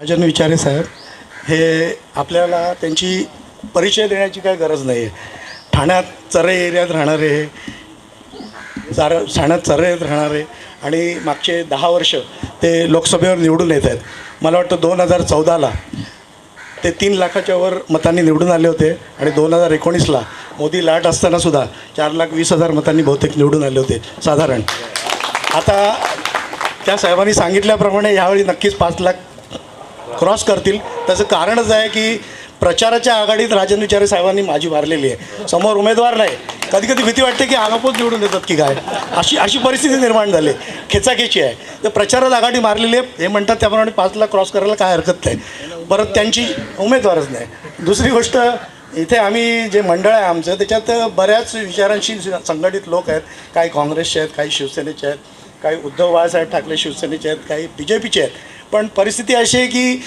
राजन विचारे साहेब हे आपल्याला त्यांची परिचय देण्याची काही गरज नाही आहे. ठाण्यात चरे एरियात राहणारे हे चार ठाण्यात चरे राहणारे आणि मागचे दहा वर्ष ते लोकसभेवर निवडून येत आहेत. मला वाटतं दोन हजार चौदाला ते तीन लाखाच्या वर मतांनी निवडून आले होते आणि दोन हजार एकोणीसला मोदी लाट असतानासुद्धा चार लाख वीस हजार मतांनी बहुतेक निवडून आले होते. साधारण. आता त्या साहेबांनी सांगितल्याप्रमाणे यावेळी नक्कीच पाच लाख क्रॉस करतील. त्याचं कारणच आहे की प्रचाराच्या आघाडीत राजन विचारे साहेबांनी माझी मारलेली आहे. समोर उमेदवार नाही. कधी कधी भीती वाटते की आगापोच निवडून देतात की काय? अशी अशी परिस्थिती निर्माण झाली. खेचाखेची आहे. तर प्रचारात आघाडी मारलेली आहे. हे म्हणतात त्याप्रमाणे पाच लाख क्रॉस करायला काय हरकत नाही. परत त्यांची उमेदवारच नाही. दुसरी गोष्ट इथे आम्ही जे मंडळ आहे आमचं त्याच्यात बऱ्याच विचारांशी संघटित लोक आहेत. काही काँग्रेसचे आहेत काही शिवसेनेचे आहेत. काही उद्धव बाळासाहेब ठाकरे शिवसेनेचे आहेत काही बी जे पीचे आहेत. पण परिस्थिती अशी आहे की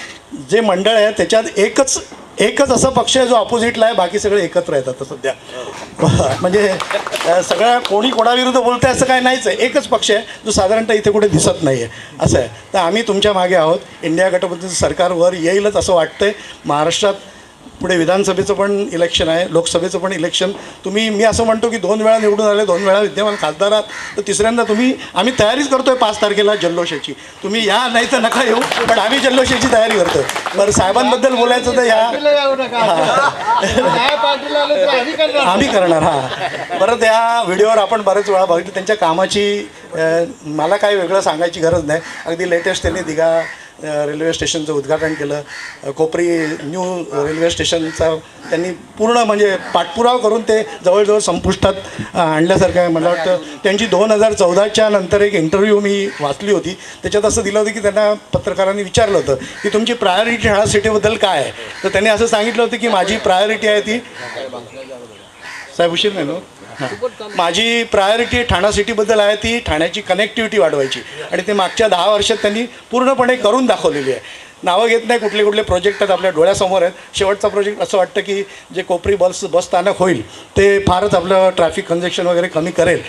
जे मंडळ आहे त्याच्यात एकच एकच असा पक्ष आहे जो ऑपोजिटला आहे बाकी सगळे एकत्र येतात सध्या. म्हणजे सगळ्या कोणी कोणाविरुद्ध बोलते असं काय नाहीच आहे. एकच पक्ष आहे जो साधारणतः इथे कुठे दिसत नाही आहे असं आहे. तर आम्ही तुमच्या मागे आहोत. इंडिया गटबद्दलचं सरकार वर येईलच असं वाटतंय. महाराष्ट्रात पुढे विधानसभेचं पण इलेक्शन आहे लोकसभेचं पण इलेक्शन तुम्ही मी असं म्हणतो की दोन वेळा निवडून आले दोन वेळा विद्यमान खासदार आहात. तर तिसऱ्यांदा तुम्ही आम्ही तयारीच करतोय पाच तारखेला जल्लोषाची. तुम्ही या नाही तर नका येऊ पण आम्ही जल्लोषाची तयारी करतोय. बरं साहेबांबद्दल बोलायचं तर या. आम्ही करणार. हा. परत या व्हिडिओवर आपण बरेच वेळा बघितलं त्यांच्या कामाची मला काही वेगळं सांगायची गरज नाही. अगदी लेटेस्ट त्यांनी दिघा रेल्वे स्टेशनचं उद्घाटन केलं. कोपरी न्यू रेल्वे स्टेशनचा त्यांनी पूर्ण म्हणजे पाठपुरावा करून ते जवळजवळ संपुष्टात आणल्यासारखं आहे मला वाटतं. त्यांची दोन हजार चौदाच्या नंतर एक इंटरव्ह्यू मी वाचली होती. त्याच्यात असं दिलं होतं की त्यांना पत्रकारांनी विचारलं होतं की तुमची प्रायोरिटी ठाणा सिटीबद्दल काय आहे? तर त्यांनी असं सांगितलं होतं की माझी प्रायोरिटी आहे ती साहेब उशीर नाही ना माझी प्रायोरिटी ठाणा सिटीबद्दल आहे ती ठाण्याची कनेक्टिव्हिटी वाढवायची. आणि ते मागच्या दहा वर्षात त्यांनी पूर्णपणे करून दाखवलेली आहे. नावं घेत नाही कुठले कुठले प्रोजेक्ट आहेत आपल्या डोळ्यासमोर आहेत. शेवटचा प्रोजेक्ट असं वाटतं की जे कोपरी बस बस स्थानक होईल ते फारच आपलं ट्रॅफिक कंजेक्शन वगैरे कमी करेल.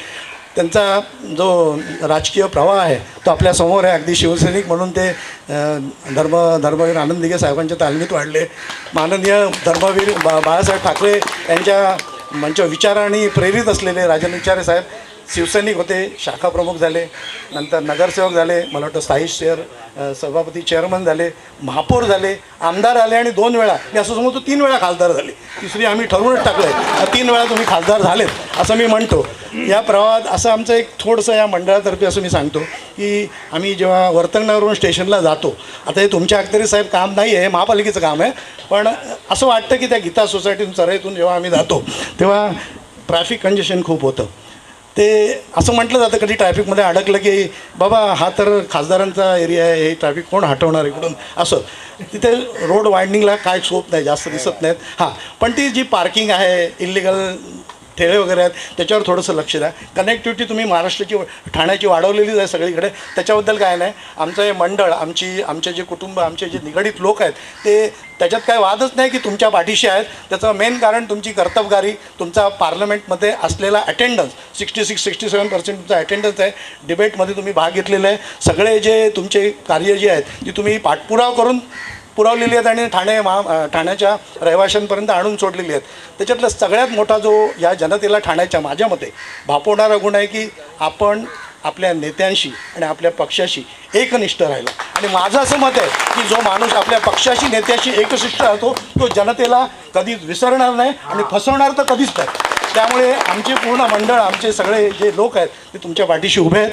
त्यांचा जो राजकीय प्रवाह आहे तो आपल्यासमोर आहे. अगदी शिवसैनिक म्हणून ते धर्म धर्मवीर आनंद दिघे साहेबांच्या तालमीत वाढले. माननीय धर्मवीर बा बाळासाहेब ठाकरे यांच्या मंच विचाराने प्रेरित असलेले राजन विचारे साहेब शिवसैनिक होते शाखा प्रमुख झाले नंतर नगरसेवक झाले मला वाटतं स्थायी शेअर सभापती चेअरमन झाले महापौर झाले आमदार आले आणि दोन वेळा मी असं समजतो तीन वेळा खासदार झाले. तिसरी आम्ही ठरवूनच टाकलं आहे तीन वेळा तुम्ही खासदार झालेत असं मी म्हणतो. या प्रवाहात असं आमचं एक थोडंसं या मंडळातर्फे असं मी सांगतो की आम्ही जेव्हा वर्तकनगरवरून स्टेशनला जातो आता हे तुमच्या अखतरी साहेब काम नाही आहे महापालिकेचं काम आहे पण असं वाटतं की त्या गीता सोसायटीतून चराईतून जेव्हा आम्ही जातो तेव्हा ट्रॅफिक कंजेशन खूप होतं. ते असं म्हटलं जातं कधी ट्रॅफिकमध्ये अडकलं की बाबा हा तर खासदारांचा एरिया आहे हे ट्रॅफिक कोण हटवणार इकडून असं. तिथे रोड वायंडिंगला काय सोप नाही जास्त दिसत नाहीत. हां पण ती जी पार्किंग आहे इलिगल ठेळे वगैरे आहेत त्याच्यावर थोडंसं लक्ष द्या. कनेक्टिव्हिटी तुम्ही महाराष्ट्राची ठाण्याची वाढवलेलीच आहे सगळीकडे. त्याच्याबद्दल काय नाही. आमचं हे मंडळ आमची आमचे जे कुटुंब आमचे जे निगडीत लोक आहेत ते त्याच्यात काय वादच नाही की तुमच्या पाठीशी आहेत. त्याचं मेन कारण तुमची कर्तबगारी तुमचा पार्लमेंटमध्ये असलेला attendance sixty six sixty seven percent तुमचा अटेंडन्स आहे. डिबेटमध्ये तुम्ही भाग घेतलेला आहे. सगळे जे तुमचे कार्य जे आहेत ती तुम्ही पाठपुरावा करून पुरवलेली आहेत आणि ठाणे महा ठाण्याच्या रहिवाशांपर्यंत आणून सोडलेली आहेत. त्याच्यातला सगळ्यात मोठा जो या जनतेला ठाण्याच्या माझ्या मते भापवणारा गुण आहे की आपण आपल्या नेत्यांशी आणि आपल्या पक्षाशी एकनिष्ठ राहिला. आणि माझं असं मत आहे की जो माणूस आपल्या पक्षाशी नेत्याशी एकशिष्ट राहतो तो जनतेला कधीच विसरणार नाही आणि फसवणार तर कधीच नाही. त्यामुळे आमचे पूर्ण मंडळ आमचे सगळे जे लोक आहेत ते तुमच्या पाठीशी उभे आहेत.